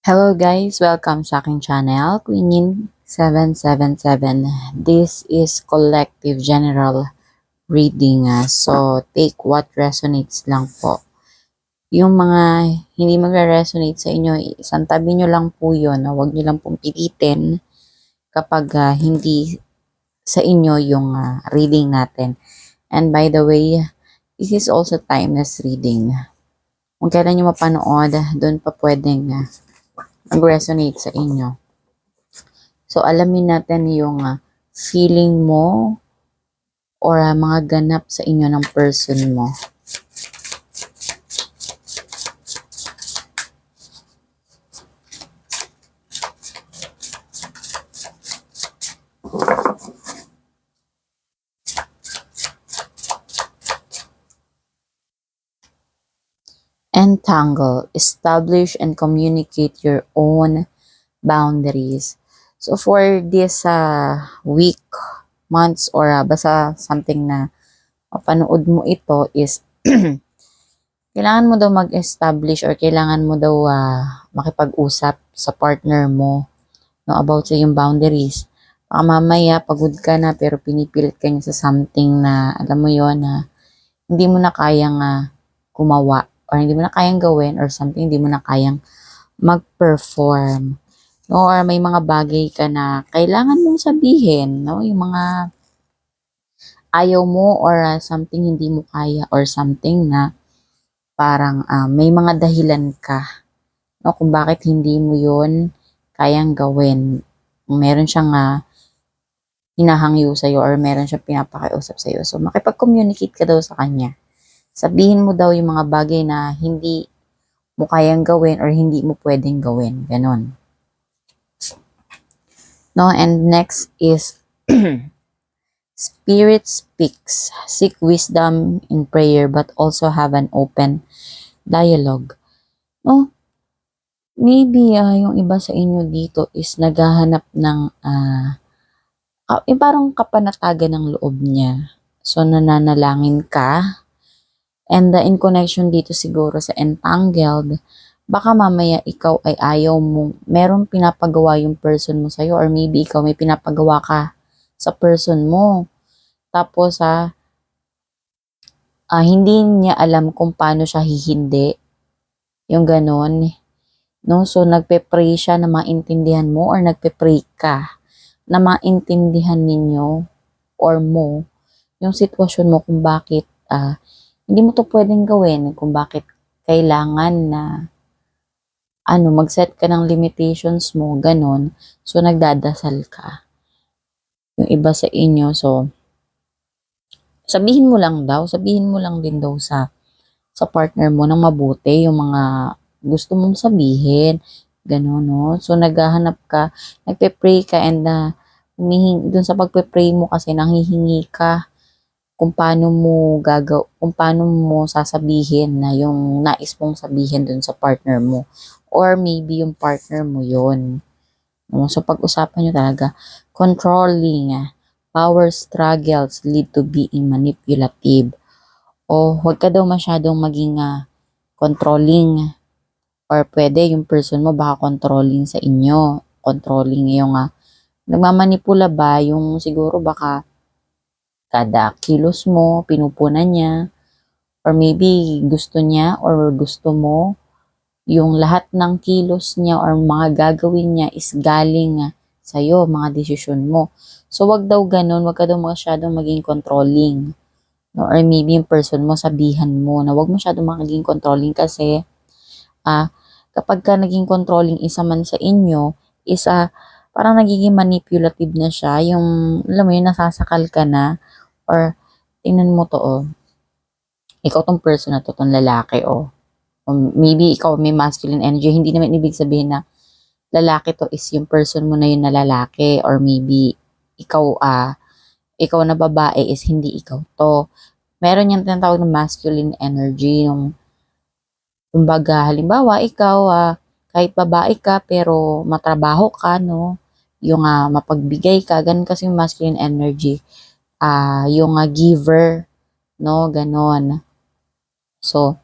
Hello guys, welcome sa aking channel, Queenin777. This is collective general reading. ah. So, take what resonates lang po. Yung mga hindi magre-resonate sa inyo, isang tabi nyo lang po yun. ah. Huwag nyo lang pong pilitin kapag ah, hindi sa inyo yung ah, reading natin. And by the way, this is also timeless reading. Kung kailan nyo mapanood, doon pa pwedeng ah, mag-resonate sa inyo. So, alamin natin yung ah, feeling mo or ah, mga ganap sa inyo ng person mo. Entangle, establish and communicate your own boundaries. So for this uh, week, months, or uh, basta something na mapanood mo ito is kailangan mo daw mag-establish or kailangan mo daw ah, makipag-usap sa partner mo no, about sa yung boundaries. Baka mamaya pagod ka na pero pinipilit ka niya sa something na alam mo yon na hindi mo na kayang ah, gumawa or hindi mo na kayang gawin or something hindi mo na kayang mag-perform. No, or may mga bagay ka na kailangan mong sabihin, no? Yung mga ayaw mo or ah, something hindi mo kaya or something na parang ah, may mga dahilan ka, no? Kung bakit hindi mo yun kayang gawin. Meron siyang ah, hinahangyo sa'yo or meron siyang pinapakiusap sa'yo. So, makipag-communicate ka daw sa kanya. Sabihin mo daw yung mga bagay na hindi mo kayang gawin or hindi mo pwedeng gawin. Ganon. No, and next is Spirit speaks. Seek wisdom in prayer but also have an open dialogue. No, maybe ah, yung iba sa inyo dito is naghahanap ng ah ka- yung parang kapanatagan ng loob niya. So, nananalangin ka. And uh, in connection dito siguro sa entangled, baka mamaya ikaw ay ayaw mo, meron pinapagawa yung person mo sa'yo or maybe ikaw may pinapagawa ka sa person mo. Tapos ah, ah, hindi niya alam kung paano siya hihindi. Yung ganon. No? So, nagpe-pray siya na maintindihan mo or nagpe-pray ka na maintindihan ninyo or mo yung sitwasyon mo kung bakit ah, hindi mo to pwedeng gawin, kung bakit kailangan na ano, mag-set ka ng limitations mo, ganon. So, nagdadasal ka. Yung iba sa inyo, so, sabihin mo lang daw, sabihin mo lang din daw sa sa partner mo ng mabuti yung mga gusto mong sabihin. Ganon, no? So, naghahanap ka, nagpe-pray ka and uh, humihingi, dun sa pagpe-pray mo kasi nanghihingi ka kung paano mo gagaw, kung paano mo sasabihin na yung nais mong sabihin dun sa partner mo. Or maybe yung partner mo. No? So, pag-usapan nyo talaga, controlling, ah, power struggles lead to being manipulative. O huwag ka daw masyadong maging ah, controlling. Or pwede yung person mo baka controlling sa inyo. Controlling yung ah, nagmamanipula ba yung siguro baka kada kilos mo, pinupunan niya, or maybe gusto niya or gusto mo, yung lahat ng kilos niya or mga gagawin niya is galing ah, sa'yo, mga desisyon mo. So, wag daw ganun, wag ka daw masyadong maging controlling. No? Or maybe yung person mo, sabihan mo na wag masyadong maging controlling kasi ah, kapag ka naging controlling isa man sa inyo, isa parang nagiging manipulative na siya, yung, alam mo yun, nasasakal ka na, or, tingnan mo to, oh. Ikaw tong person na to, tong lalaki, oh. O maybe ikaw may masculine energy, hindi naman ibig sabihin na lalaki to is yung person mo na yun na lalaki, or maybe ikaw, ah, ikaw na babae is hindi ikaw to. Meron yung tinatawag na masculine energy, yung, kumbaga, halimbawa, ikaw, ah, kahit babae ka pero matrabaho ka no yung ah, mapagbigay ka ganun kasi yung masculine energy ah yung ah, giver no ganon so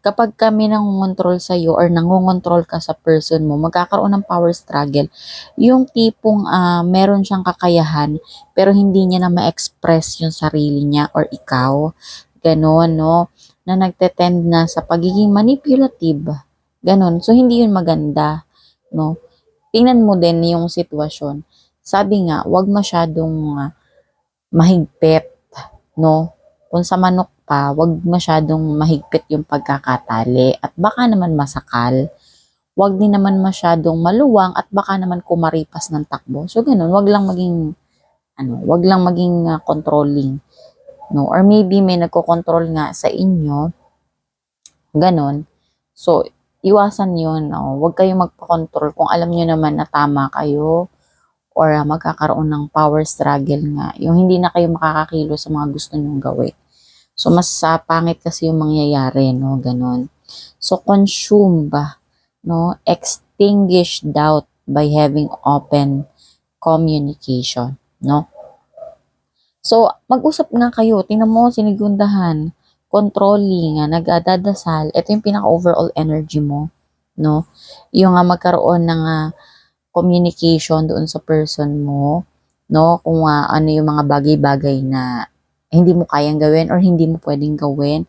Kapag kami nangongontrol sa'yo or nangongontrol ka sa person mo, magkakaroon ng power struggle. Yung tipong ah, meron siyang kakayahan, pero hindi niya na ma-express yung sarili niya or ikaw. Ganon, no? Na nagtetend na sa pagiging manipulative. Ganon. So, hindi yun maganda, no? Tingnan mo din yung sitwasyon. Sabi nga, wag masyadong ah, mahigpit, no? Kung sa manok pa, wag masyadong mahigpit yung pagkakatali at baka naman masakal. Wag din naman masyadong maluwang at baka naman kumaripas ng takbo. So ganun, wag lang maging ano, wag lang maging ah, controlling. No, or maybe may nagko-control nga sa inyo. Ganon. So, iwasan 'yon. No? Wag kayong magpa-control kung alam niyo naman na tama kayo or ah, magkakaroon ng power struggle nga. Yung hindi na kayo makakakilo sa mga gusto nyong gawin. So, mas sa pangit kasi yung mangyayari, no? Ganon. So, consume ba? No? Extinguish doubt by having open communication, no? So, mag-usap nga kayo. Tingnan mo, sinigundahan, controlling, nag-adadasal. Ito yung pinaka-overall energy mo, no? Yung nga magkaroon ng ah, communication doon sa person mo, no? Kung ah, ano yung mga bagay-bagay na hindi mo kayang gawin or hindi mo pwedeng gawin.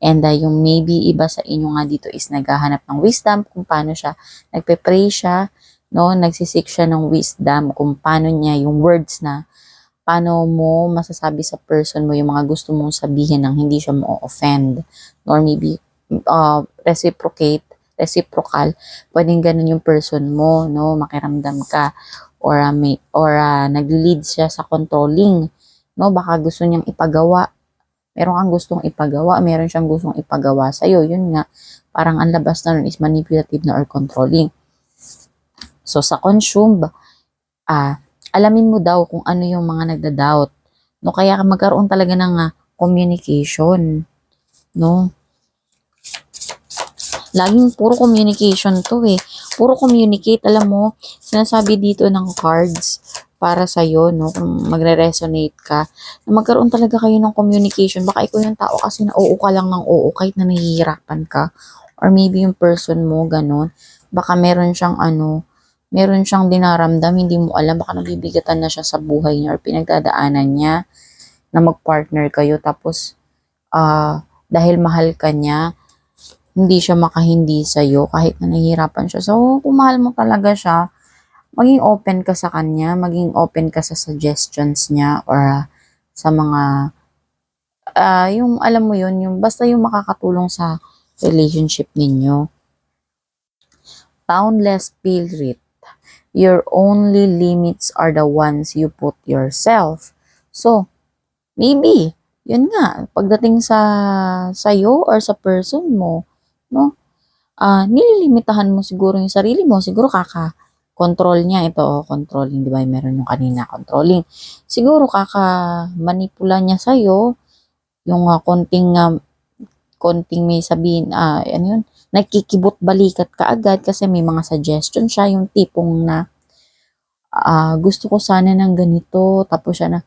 And ah, yung maybe iba sa inyo nga dito is naghahanap ng wisdom kung paano siya, nagpe-pray siya, no? Nagsisik siya ng wisdom kung paano niya yung words na paano mo masasabi sa person mo yung mga gusto mong sabihin nang hindi siya mo-offend or maybe uh, reciprocate reciprocal pwedeng ganun yung person mo no makiramdam ka or uh, may or uh, nagli-lead siya sa controlling no baka gusto niyang ipagawa meron kang gustong ipagawa meron siyang gustong ipagawa sa yun nga parang ang labas na nun is manipulative na or controlling so sa consume ah alamin mo daw kung ano yung mga nagda-doubt. No, kaya ka magkaroon talaga ng ah, communication. No? Laging puro communication to eh. Puro communicate. Alam mo, sinasabi dito ng cards para sa'yo, no? Kung magre-resonate ka, na magkaroon talaga kayo ng communication. Baka ikaw yung tao kasi na oo ka lang ng oo kahit na nahihirapan ka. Or maybe yung person mo, ganun. Baka meron siyang ano, meron siyang dinaramdam, hindi mo alam, baka nabibigatan na siya sa buhay niya or pinagdadaanan niya na mag-partner kayo. Tapos, ah dahil mahal ka niya, hindi siya makahindi sa'yo kahit na nahihirapan siya. So, kung mahal mo talaga siya, maging open ka sa kanya, maging open ka sa suggestions niya or ah, sa mga, ah yung alam mo yun, yung basta yung makakatulong sa relationship ninyo. Boundless spirit. Your only limits are the ones you put yourself. So, maybe, yun nga, pagdating sa sa'yo or sa person mo, no? Ah, nililimitahan mo siguro yung sarili mo, siguro kaka control niya ito, oh, controlling, di ba? Meron yung kanina, controlling. Siguro kaka manipula niya sa'yo, yung ah, konting, ah, konting may sabihin, ah, ano yun, nakikibot balikat ka agad kasi may mga suggestion siya, yung tipong na, ah, gusto ko sana ng ganito, tapos siya na,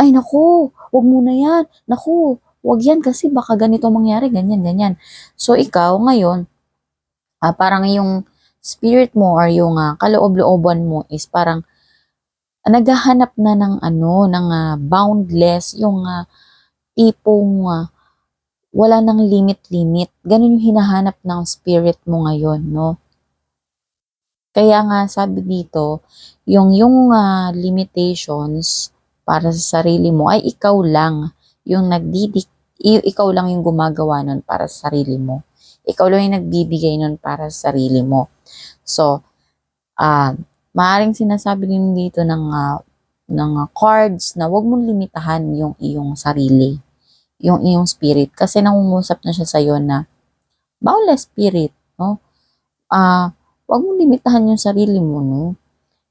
ay naku, wag mo na yan, naku, wag yan kasi baka ganito mangyari, ganyan, ganyan. So, ikaw ngayon, ah, parang yung spirit mo or yung ah, kaloob-looban mo is parang ah, naghahanap na ng ano, ng ah, boundless, yung ah, tipong ah, wala nang limit-limit. Ganun yung hinahanap ng spirit mo ngayon, no? Kaya nga sabi dito, yung yung ah, limitations para sa sarili mo ay ikaw lang yung nagdidik ikaw lang yung gumagawa nun para sa sarili mo. Ikaw lang yung nagbibigay nun para sa sarili mo. So, ah maaring sinasabi din dito ng ah, ng ah, cards na wag mong limitahan yung iyong sarili, yung iyong spirit kasi nangungusap na siya sa na boundless spirit, no? Ah, wag mong limitahan yung sarili mo, no?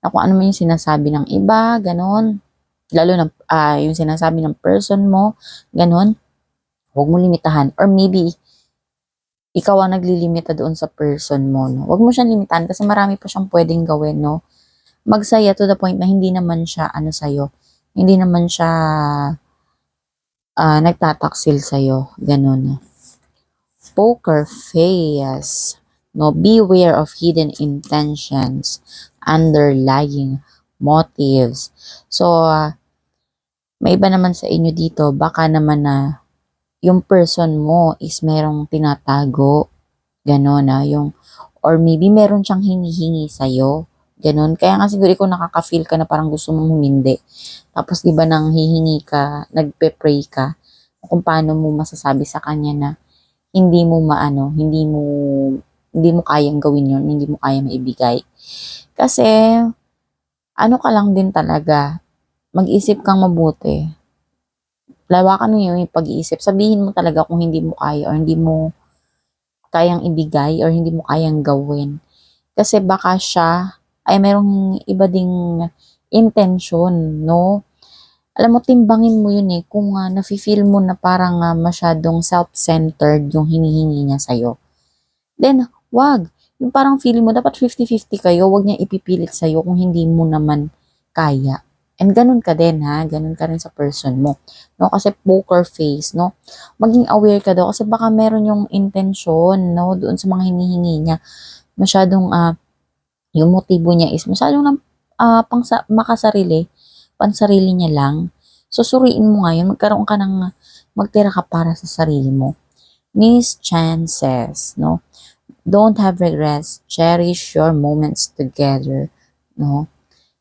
Na kung ano man yung sinasabi ng iba, ganon. Lalo na ah, yung sinasabi ng person mo, ganon. Huwag mo limitahan. Or maybe, ikaw ang naglilimita doon sa person mo, no? Huwag mo siyang limitahan kasi marami pa siyang pwedeng gawin, no? Magsaya to the point na hindi naman siya, ano sa'yo, hindi naman siya ah, nagtataksil sa'yo. Ganun. poker face. No, beware of hidden intentions, underlying motives. So, ah, may iba naman sa inyo dito, baka naman na yung person mo is merong tinatago, gano'n na, yung, or maybe meron siyang hinihingi sa'yo, gano'n. Kaya nga siguro ikaw nakaka-feel ka na parang gusto mong humindi. Tapos, di ba, nang hihingi ka, nagpe-pray ka, kung paano mo masasabi sa kanya na hindi mo maano, hindi mo hindi mo kayang gawin yun, hindi mo kaya maibigay. Kasi, ano ka lang din talaga, mag-isip kang mabuti. Lawakan mo yung pag-iisip. Sabihin mo talaga kung hindi mo kaya or hindi mo kayang ibigay or hindi mo kayang gawin. Kasi baka siya ay merong iba ding intention, no? Alam mo, timbangin mo yun eh, kung uh, nafe-feel mo na parang ah, masyadong self-centered yung hinihingi niya sa'yo. Then, wag. Yung parang feeling mo, dapat 50-50 kayo, wag niya ipipilit sa'yo kung hindi mo naman kaya. And ganun ka din ha, ganun ka rin sa person mo. No? Kasi poker face, no? Maging aware ka daw kasi baka meron yung intention, no? Doon sa mga hinihingi niya. Masyadong, ah, yung motibo niya is masyadong lang, ah, pang sa, makasarili, pansarili niya lang. So, suriin mo ngayon, magkaroon ka ng, magtira ka para sa sarili mo. Miss chances, no? Don't have regrets. Cherish your moments together, no?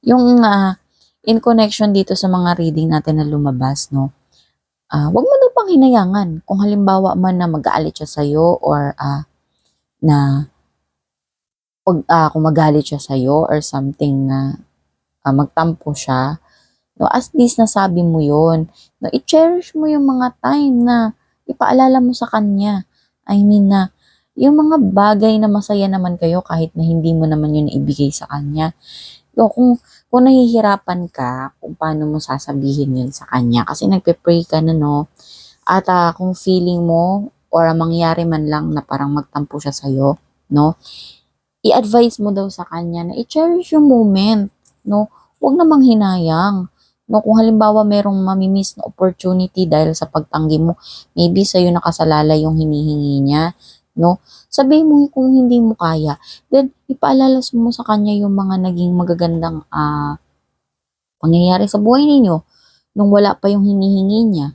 Yung, ah, in connection dito sa mga reading natin na lumabas, no? Ah, wag mo na pang hinayangan. Kung halimbawa man na mag-aalit siya sa'yo or ah, na pag ah, kung magalit siya sa'yo or something na ah, magtampo siya, no, at least nasabi mo yon no, i-cherish mo yung mga time na ipaalala mo sa kanya. I mean na, yung mga bagay na masaya naman kayo kahit na hindi mo naman yun ibigay sa kanya. So, kung, kung nahihirapan ka, kung paano mo sasabihin yun sa kanya, kasi nagpe-pray ka na, no, at ah, kung feeling mo, or mangyari man lang na parang magtampo siya sa'yo, no, i-advise mo daw sa kanya na i-cherish yung moment, no? Huwag namang hinayang. No, kung halimbawa merong mamimiss na opportunity dahil sa pagtanggi mo, maybe sa'yo nakasalala yung hinihingi niya, no? Sabihin mo kung hindi mo kaya. Then, ipaalala mo sa kanya yung mga naging magagandang ah pangyayari sa buhay ninyo nung wala pa yung hinihingi niya,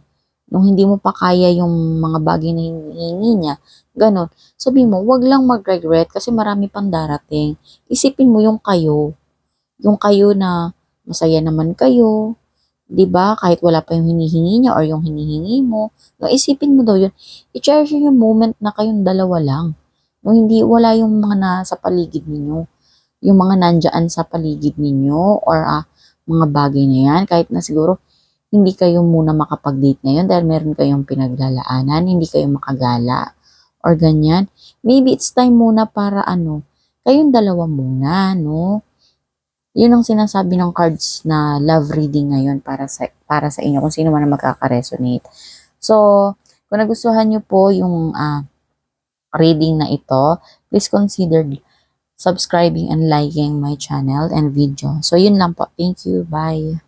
nung hindi mo pa kaya yung mga bagay na hinihingi niya, ganon. Sabi mo, wag lang mag-regret kasi marami pang darating. Isipin mo yung kayo, yung kayo na masaya naman kayo, 'di ba? Kahit wala pa yung hinihingi niya or yung hinihingi mo, no, isipin mo daw yun. I-cherish yung moment na kayong dalawa lang. No, hindi wala yung mga nasa paligid ninyo. Yung mga nandiyan sa paligid ninyo or ah, mga bagay na yan. Kahit na siguro hindi kayo muna makapag-date ngayon dahil meron kayong pinaglalaanan, hindi kayo makagala or ganyan. Maybe it's time muna para ano, kayong dalawa muna, no? Yun ang sinasabi ng cards na love reading ngayon para sa para sa inyo kung sino man ang magkaka-resonate. So, kung nagustuhan niyo po yung ah, reading na ito, please consider subscribing and liking my channel and video. So, yun lang po. Thank you. Bye.